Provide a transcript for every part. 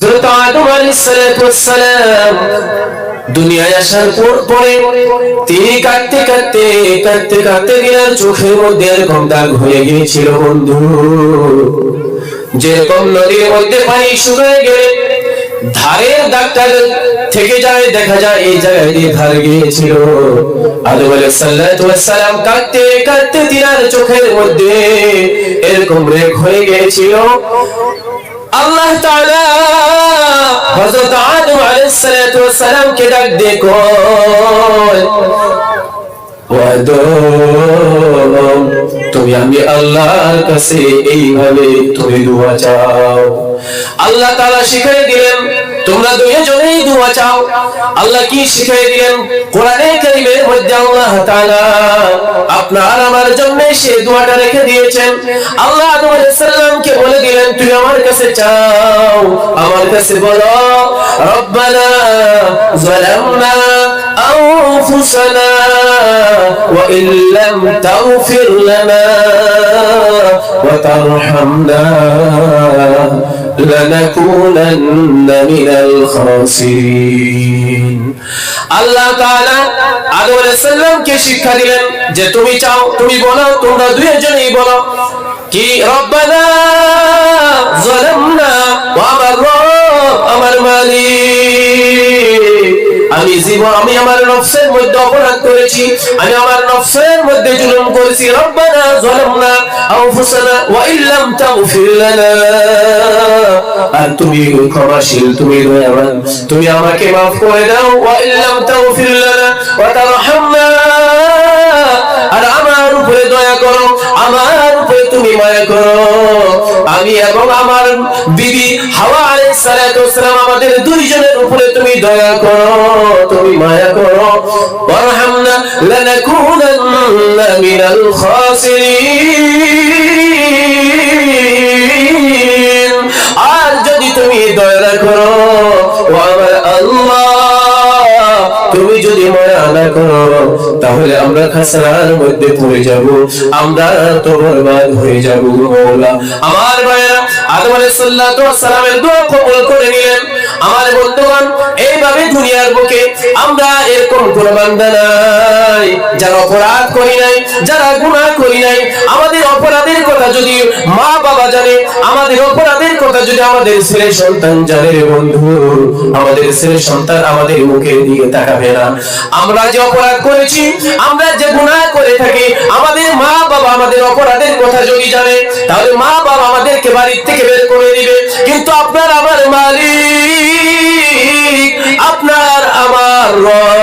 হযরত আদম আলাইহিস দুনিয়ায় আসার পর পরে তিনি দিনার চোখের মধ্যে গিয়েছিল বন্ধু। যেরকম নদীর মধ্যে পানি গেলে ধারের থেকে যায়, দেখা যায় এই জায়গায় দিয়ে ধার গিয়েছিল। আদম দিনার চোখের মধ্যে এরকম রেখ হয়ে গিয়েছিল। আল্লাহ হযরত আদম আলাইহিস কে ডাক কয় তুমি আমি আল্লাহর কাছে এইভাবে তুমি দোয়া চাও। আল্লাহ তাআলা শিখিয়ে দিলেন, তোমরা দুইজনেই দোয়া চাও। আল্লাহ কি শিখিয়ে দিলেন? কোরআনে কারীমের মধ্যে আল্লাহ তাআলা আপনার আমার জন্য সে দোয়াটা রেখে দিয়েছেন আল্লাহ আদম আলাইহিস সালামকে বলে দিলেন তুমি আমার কাছে চাও আমার কাছে বলো রব্বানা যালামনা أنفسنا وإن لم تغفر لنا وترحمنا لنكونن من الخاسرين আল্লাহ তাআলা শিক্ষা দিলেন যে তুমি চাও, তুমি বলো, তোমরা দুইজনেই বলো কি রব্বানা যালামনা আমার আমার মালিক। আমি জীবন, আমি আমার নফসের মধ্যে অপরাধ করেছি। আমি আমার নফসের মধ্যে জুলুম করেছি। রব্বানা যালামনা আনফুসানা ওয়া ইল্লাম তাগফির লানা। আর তুমি ক্ষমাশীল, তুমি দয়াবান, তুমি আমাকে মাফ করে দাও। ওয়া ইল্লাম তাগফির লানা ওয়া তারহামনা। আর আমার উপরে দয়া করো, আমার উপরে তুমি মায়া করো। আমি এবং আমার বিবি হাওয়া আলাইহিস সালাতু ওয়াসসালাম আমাদের দুইজনের উপরে তুমি দয়া করো, তুমি মায়া করো। ওয়ারহামনা লানাকুনান্না মিনাল খাসিরিন। আর যদি তুমি দয়া করো আমার আল্লাহ, তুমি যদি মায়া না করো তাহলে আমরা খাসার মধ্যে পড়ে যাব। আমরা তো বরবাদ হয়ে যাব মওলা আমার ভাইরা আদম আলাইহিস সালামের দোয়া কবুল করে নিলেন। আমার বন্ধুগণ, এইভাবে দুনিয়ার বুকে আমরা এরকম কোন বান্দা নাই। যারা অপরাধ করি নাই, যারা গুনাহ করি নাই, আমাদের অপরাধের কথা যদি মা বাবা জানে, আমাদের অপরাধের কথা যদি আমাদের ছেলে সন্তান জানে রে বন্ধু, আমাদের ছেলে সন্তান আমাদের মুখের দিকে তাকাবে না। আমরা যে অপরাধ করেছি, আমরা যে গুনাহ করে থাকি, আমাদের মা বাবা আমাদের অপরাধের কথা যদি জানে, তাহলে মা বাবা আমাদেরকে বাড়ির থেকে বের করে দিবে। কিন্তু আপনার আমার মালিক আপনার আমার রব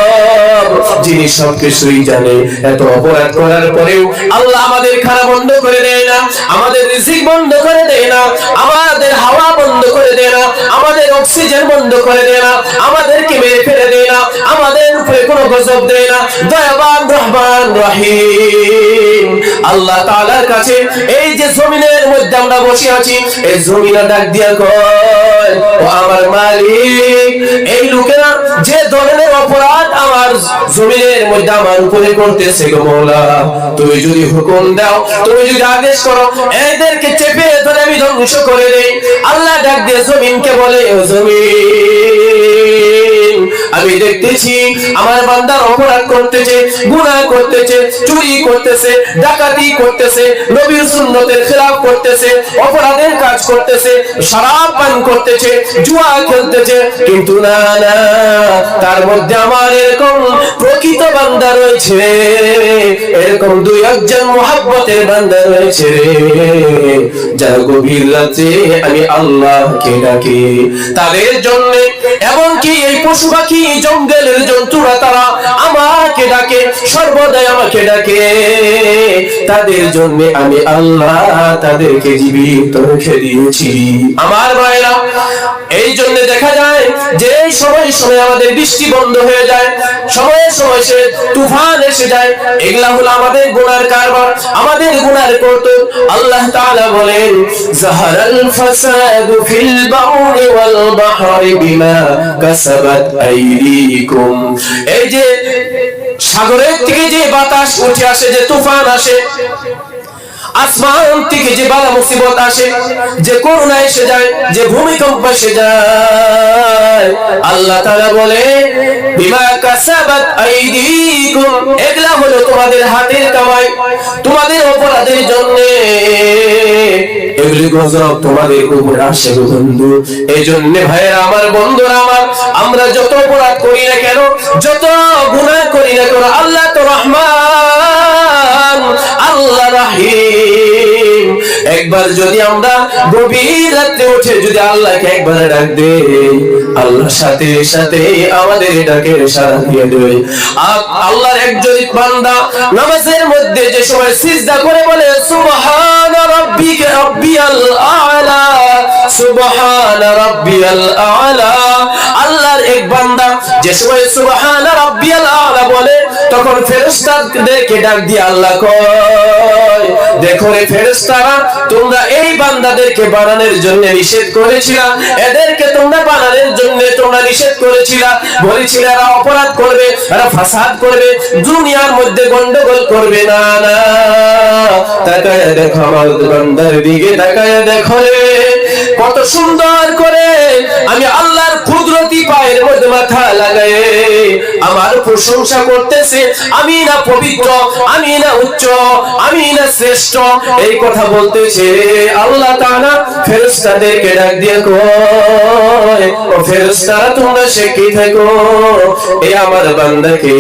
যিনি সবকিছুই জানে। এত অপরাধ করার পরেও আল্লাহ আমাদের খানা বন্ধ করে দেয় না, আমাদের রিজিক বন্ধ করে দেয় না, আমাদের হাওয়া বন্ধ করে দেয় না, আমাদের অক্সিজেন বন্ধ করে দেয় না, আমাদেরকে মেরে ফেলে দেয় না, আমাদের উপরে কোনো গজব দেয় না। দয়াবান রহমান রহিম। আল্লাহ তাআলার কাছে এই যে জমিনের মধ্যে আমরা বসে আছি, এই জমিনা ডাক দিয়া কয়, ও আমার মালিক, এই লোকেরা যে ধরনের অপরাধ তুমি যদি হুকুম দাও, তুমি যদি আদেশ করো, এদেরকে চেপে ধরে আমি ধ্বংস করে দেই। আল্লাহ ডাক দিয়ে জমিনকে বলে জমিন আমি দেখতেছি, আমার বান্দার অপরাধ করতেছে, গুনাহ করতেছে, চুরি করতেছে, ডাকাতি করতেছে, নবীর সুন্নতের খেলাফ করতেছে, অপরাধের কাজ করতেছে, শরাব পান করতেছে, জুয়া খেলতেছে। কিন্তু না না, তার মধ্যে আমার এরকম প্রকৃত বান্দা রয়েছে, এরকম দুই একজন মোহাব্বতের বান্দা রয়েছে যারা গভীর রাতে আমি আল্লাহকে ডাকি, তাদের জন্য এমনকি এই পশু পাখি, জঙ্গলের জন্তুরা তারা আমাকে ডাকে, সর্বদাই আমাকে ডাকে। তাদের জন্য আমি আল্লাহ তাদেরকে জীবিত রেখে দিয়েছি। আমার ভাইরা এই জন্য দেখা যায় যে সময় সময় আমাদের বৃষ্টি বন্ধ হয়ে যায়, সময়ে সময় সে তুফান এসে যায়। এগুলা হলো আমাদের গুনার কারবার, আমাদের গুনার কৌতুক আল্লাহ তাআলা বলেন, জাহারাল ফাসাদু ফিল বাউরি ওয়াল বাহরি বিমা কাসাবাত এই যে সাগরের থেকে যে বাতাস উঠে আসে যে তুফান আসে আসমান থেকে যে বালা মুসিবত আসে, যে করোনা এসে যায়, যে ভূমিকম্প এসে যায়। আল্লাহ তাআলা বলে, বিমা কাসাবাত আইদিকুম এগুলা হলো তোমাদের হাতের কামাই, তোমাদের অপরাধের জন্য। এগুলি তোমাদের উপর আসে বন্ধু। এই জন্য ভাইয়েরা, আমার বন্ধুরা, আমার, আমরা যত অপরাধ করি না কেন, যত গুনাহ করি না কেন, আল্লাহ তো রহমান। আল্লাহ রাহিম। একবার যদি আমরা গভীর রাত্রে উঠে যদি আল্লাহকে একবার ডাক দেই, আল্লাহর সাথে সাথে আমাদের ডাকের সাড়া দিয়ে আ- আল্লাহর একজন বান্দা নামাজের মধ্যে যে সময় সিজদা করে বলে, সুবহান রাব্বিকা রাব্বিয়াল আ'লা, সুবহান রাব্বিয়াল আ'লা। আল্লাহর এক বান্দা যে সময় সুবহান রাব্বিয়াল আ'লা বলে তখন ফেরেশতাদেরকে ডাক দিয়ে আল্লাহ কয়, দেখো রে ফেরেশতারা, তোমরা এই বান্দাদেরকে বানানোর জন্য নিষেধ করেছিলা। এদেরকে তোমরা বানানোর জন্য তোমরা নিষেধ করেছিলা। বলেছিলে, এরা অপরাধ করবে, এরা ফাসাদ করবে, দুনিয়ার মধ্যে গন্ডগোল করবে। না না, তাকায় দেখো আমার বান্দার দিকে, তাকায় দেখো রে, কত সুন্দর করে আমি আল্লাহর মাথা লাগায়ে আমার প্রশংসা করতেছে, আমি না পবিত্র, আমি না উচ্চ, আমি না শ্রেষ্ঠ। এই কথা বলতেছে আল্লাহ তাআলা, ফেরেশতাদেরকে ডাক দিয়ে কয়, ও ফেরেশতারা, তোমরা শিক্ষিত থেকো। এই আমার বান্দাকে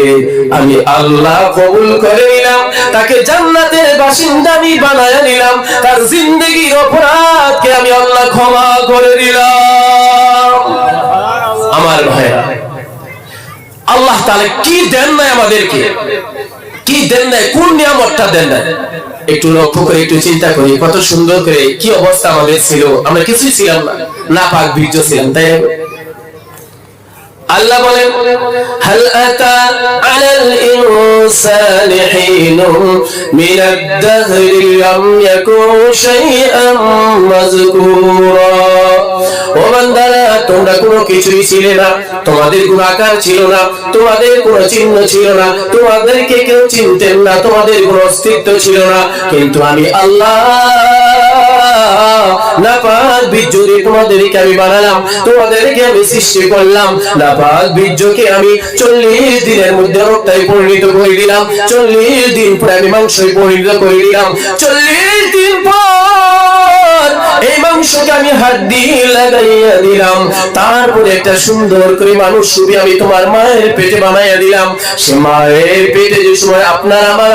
আমি আল্লাহ কবুল করে নিলাম, তাকে জান্নাতের বাসিন্দা আমি বানায় নিলাম, তার জিন্দগির অপরাধকে আমি আল্লাহ ক্ষমা করে দিলাম। আমার আল্লাহ তাহলে কি দেন নাই আমাদেরকে? কি দেন নাই? কোন নিয়ামতটা দেন নাই? একটু লক্ষ্য করে, একটু চিন্তা করি, কত সুন্দর করে কি অবস্থা আমাদের ছিল। আমরা কিছুই ছিলাম না। না পাক বীর্য ছিলাম, তাই? আল্লাহ বলেন, হাল আতা আলাল ইনসানি হিনুম মিনাদ দাহরি লাম ইয়াকুন শাইআন মাযকুরা। ও বান্দারা, তোমরা কোনো কিছুই ছিলে না, তোমাদের কোনো আকার ছিল না, তোমাদের কোনো চিহ্ন ছিল না, তোমাদেরকে কেউ চিনতেন না, তোমাদের কোনো অস্তিত্ব ছিল না, কিন্তু আমি আল্লাহ নাপাক বীর্যকে তোমাদেরকে আমি বানালাম, তোমাদেরকে আমি সৃষ্টি করলাম। বীর্যকে আমি চল্লিশ দিনের মধ্যে রক্তায় পরিণত করে দিলাম। চল্লিশ দিন পরে আমি পরিণত করে দিলাম। চল্লিশ দিন পর এই মাংসকে আমি হাত দিয়ে লাগাইয়া দিলাম। তারপরে একটা সুন্দর করে মানুষ আমি তোমার মায়ের পেটে বানাইয়া দিলাম। সে মায়ের পেটে যে সময় আপনার আমার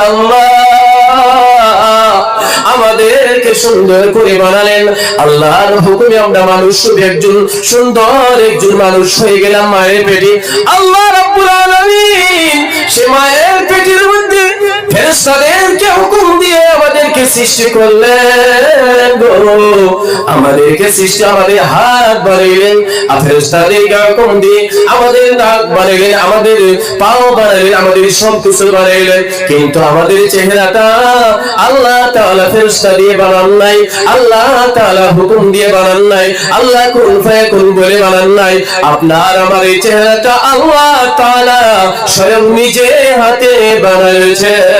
সুন্দর করে বানালেন। আল্লাহর হুকুমে আমরা মানুষ একজন সুন্দর একজন মানুষ হয়ে গেলাম মায়ের পেটে। আল্লাহ রাব্বুল আলামিন সে মায়ের পেটের ফেরেশতাদেরকে হুকুম দিয়ে আমাদেরকে সৃষ্টি করলেন গো। আমাদেরকে সৃষ্টি, আমাদের হাত বাড়াইলেন। আর ফেরেশতাদেরকে হুকুম দিয়ে আমাদের নাক বাড়াইলেন, আমাদের পাও বাড়াইলেন, আমাদের সব কিছু বাড়াইলেন। কিন্তু আমাদের চেহারাটা আল্লাহ তাআলা ফেরেশতা দিয়ে বানান নাই, আল্লাহ তাআলা হুকুম দিয়ে বানান নাই, আল্লাহ কুন বলে বানান নাই। আপনার আমার এই চেহারাটা আল্লাহ তাআলা স্বয়ং নিজে হাতে বানাইছেন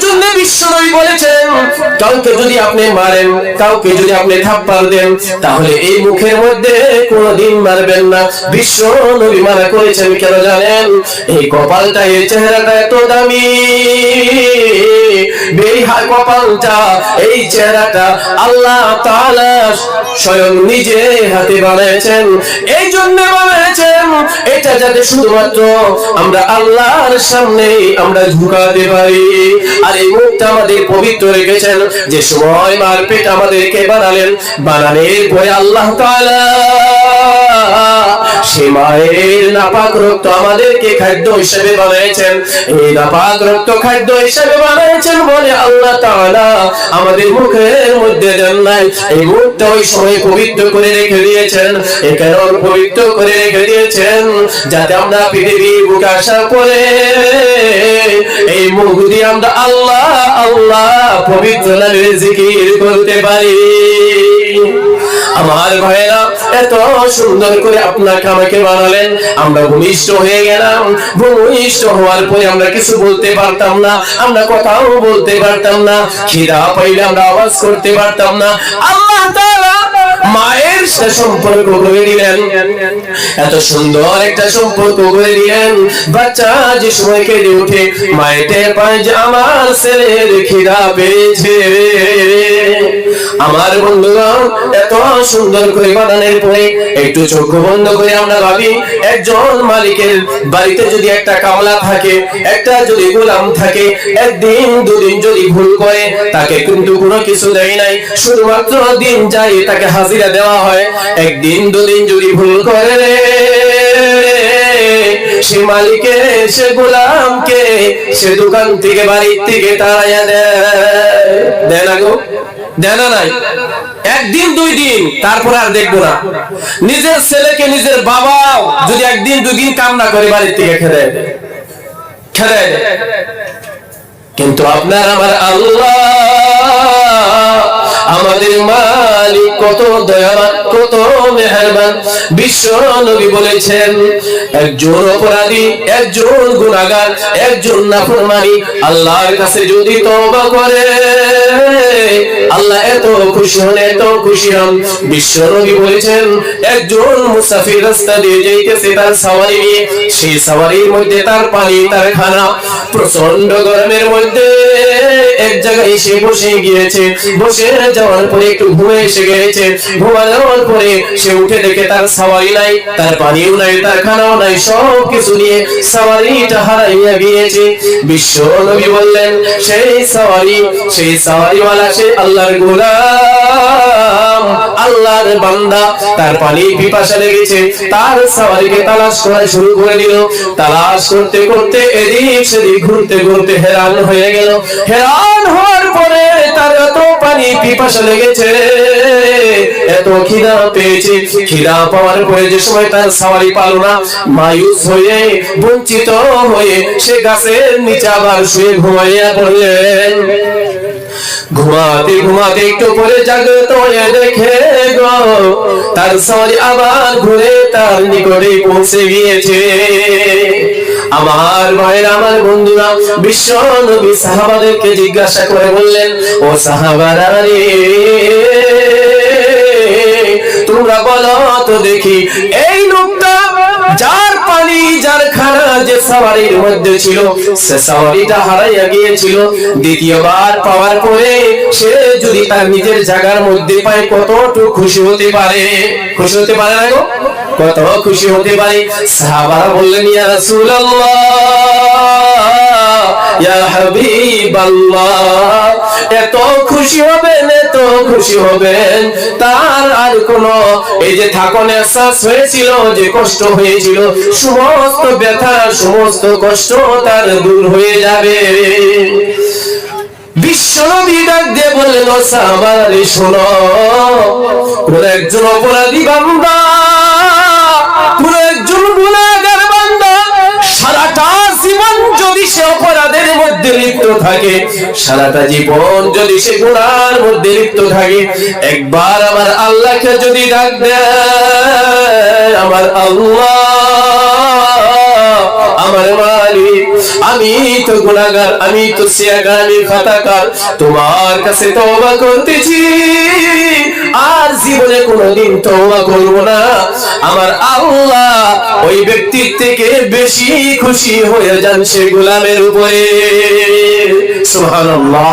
জন্য বিশ্বনবী বলেছেন, কাউকে যদি আপনি মারেন, কাউকে যদি আপনি থাপ্পড় দেন, তাহলে এই মুখের মধ্যে কোনোদিন মারবেন না। বিশ্ব নবী মানা করেছেন, কেন জানেন? এই কপালটা, এই চেহারাটা এত দামি। হা- কপালটা, এই চেহারাটা আল্লাহ তাআলা স্বয়ং নিজে হাতে বানিয়েছেন। এই জন্য বানিয়েছেন, এটা যাতে শুধুমাত্র আমরা আল্লাহর সামনে আমরা ঝুঁকাতে পারি। আর এই মুখটা আমাদের পবিত্র রেখেছেন যে সময় মারপিট আমাদেরকে বানালেন বানানোর পরে আল্লাহ তাআলা। সে মায়ের নাপাক রক্ত আমাদেরকে খাদ্য হিসেবে বানিয়েছেন। এই নাপাক রক্ত খাদ্য হিসেবে বানিয়েছেন বলে আল্লাহ তাআলা আমাদের মুখের মধ্যে দেন নাই। এই মুখটা ওই সময় পবিত্র করে রেখে দিয়েছেন। এই কারণ পবিত্র করে রেখে দিয়েছেন? যাতে আমরা পৃথিবী বুকে আসার পরে এই মুখ দিয়ে আমরা আল্লাহ আল্লাহ পবিত্র জিকির করতে পারি। আমার ভাইরা এত সুন্দর করে আপনাকে আমাকে বানালেন। আমরা ভূমিষ্ঠ হয়ে গেলাম। ভূমিষ্ঠ হওয়ার পরে আমরা কিছু বলতে পারতাম না। আমরা কথাও বলতে পারতাম না। খিদা পাইলে আমরা আওয়াজ করতে পারতাম না। আল্লাহ মায়ের সাথে সম্পর্ক করে দিলেন এত সুন্দর একটা সম্পর্ক করে দিলেন বাচ্চা যে সময় কেঁদে উঠে টের পায় যে আমার ছেলের খিদা পেয়েছে। আমার বন্ধুগণ, এত সুন্দর করে বানানোর পরে একটু চোখ বন্ধ করে আমরা ভাবি, একজন মালিকের বাড়িতে যদি একটা কামলা থাকে, একটা যদি গোলাম থাকে, একদিন দুদিন যদি ভুল করে, তাকে কিন্তু কোনো কিছু দেয় নাই। শুধুমাত্র দিন যাই তাকে হাজিরা দেওয়া হয়। একদিন দুদিন যদি ভুল করে রে, সে মালিকে, সে গোলামকে সে দোকান থেকে বাড়ি থেকে তাড়াইয়া দেয় না গো? দেয় নাই? একদিন দুই দিন, তারপর আর দেখব না। নিজের ছেলেকে নিজের বাবাও যদি একদিন দুই দিন কাম না করে বাড়ির থেকে খেলে খেলে কিন্তু আপনার আমার আল্লাহ আমাদের মালিক কত দয়াবান, কত মেহরবান। বিশ্ব নবী বলেছেন, একজন অপরাধী, একজন গুনাহগার, একজন নাফরমানি আল্লাহর কাছে যদি তওবা করে, আল্লাহ এত খুশি হন, এত খুশি হন। বিশ্ব নবী বলেছেন, একজন মুসাফির রাস্তা দিয়ে যাইতেছে, তার সাওয়ারি নিয়ে, সেই সাওয়ারির মধ্যে তার পানি, তার খানা প্রচণ্ড গরমের মধ্যে এক জায়গায় এসে বসে গিয়েছে, বসে যাওয়ার একটু ঘুমে এসে গিয়েছে ঘুমানোর পরে সে উঠে দেখে তার নাই, তার পানিও নাই, তার খানাও নাই সব কিছু নিয়ে হারাইয়া গিয়েছে। বিশ্ব নবী বললেন, সেই সেই সে আল্লাহর গোলাম, আল্লাহর বান্দা। তার পানি লেগেছে, তার সাওয়ারিকে তালাশ করা শুরু করে দিল। তালাশ করতে করতে এদিক সেদিক ঘুরতে ঘুরতে হেরান হয়ে গেল। হেরান হওয়ার পরে তার এত পানি লেগেছে। এত খিদা পেয়েছে। খিদা পাওয়ার পরে যে সময় তার সাওয়ারি পালো না, মায়ুস হয়ে, বঞ্চিত হয়ে সে গাছের নিচে আবার শুয়ে ঘুমাইয়া পড়লেন। ঘুমাতে ঘুমাতে একটু পরে জাগ্রত হয়ে দেখে গো, তার সরি আবার ঘুরে তার নিকটে পৌঁছে গিয়েছে। আমার ভাইয়ের, আমার বন্ধুরা বিশ্ব নবী সাহাবাদেরকে জিজ্ঞাসা করে বললেন, ও সাহাবারা রে, তোমরা বলো তো দেখি, এই লোকটা যার পানি, যার খানা যে সাওয়ারির মধ্যে ছিল, সে সাওয়ারিটা হারাইয়া গিয়েছিল। দ্বিতীয়বার পাওয়ার পরে সে যদি তার নিজের জায়গার মধ্যে পায়, কতটুকু খুশি হতে পারে? খুশি হতে পারে না গো? কত খুশি হতে পারে? সাহাবারা বললেন, ইয়া রাসূলুল্লাহ, ইয়া হাবিবাল্লাহ, এত খুশি হবেন, এত খুশি হবেন। তার আর কোন এই যে থাকন এহসাস হয়েছিল, যে কষ্ট হয়েছিল, সমস্ত ব্যথা, সমস্ত কষ্ট তার দূর হয়ে যাবে। বিশ্বনবী বললেন, ও শোনো একজন অপরাধী বান্দা মধ্যে লিপ্ত থাকে, সারাটা জীবন যদি সে গুনার মধ্যে লিপ্ত থাকে, একবার আমার আল্লাহকে যদি ডাক দেয়, আমার আল্লাহ, আমার মালিক, আমি তো গুনাহগার, আমি তো সিয়াগার, আমি খাতাকার তোমার কাছে তওবা করতেছি। আর জীবনে কোনোদিন তওবা করব না। আমার আল্লাহ ওই ব্যক্তির থেকে বেশি খুশি হয়ে যান সে গোলামের উপরে। সুবহানাল্লাহ।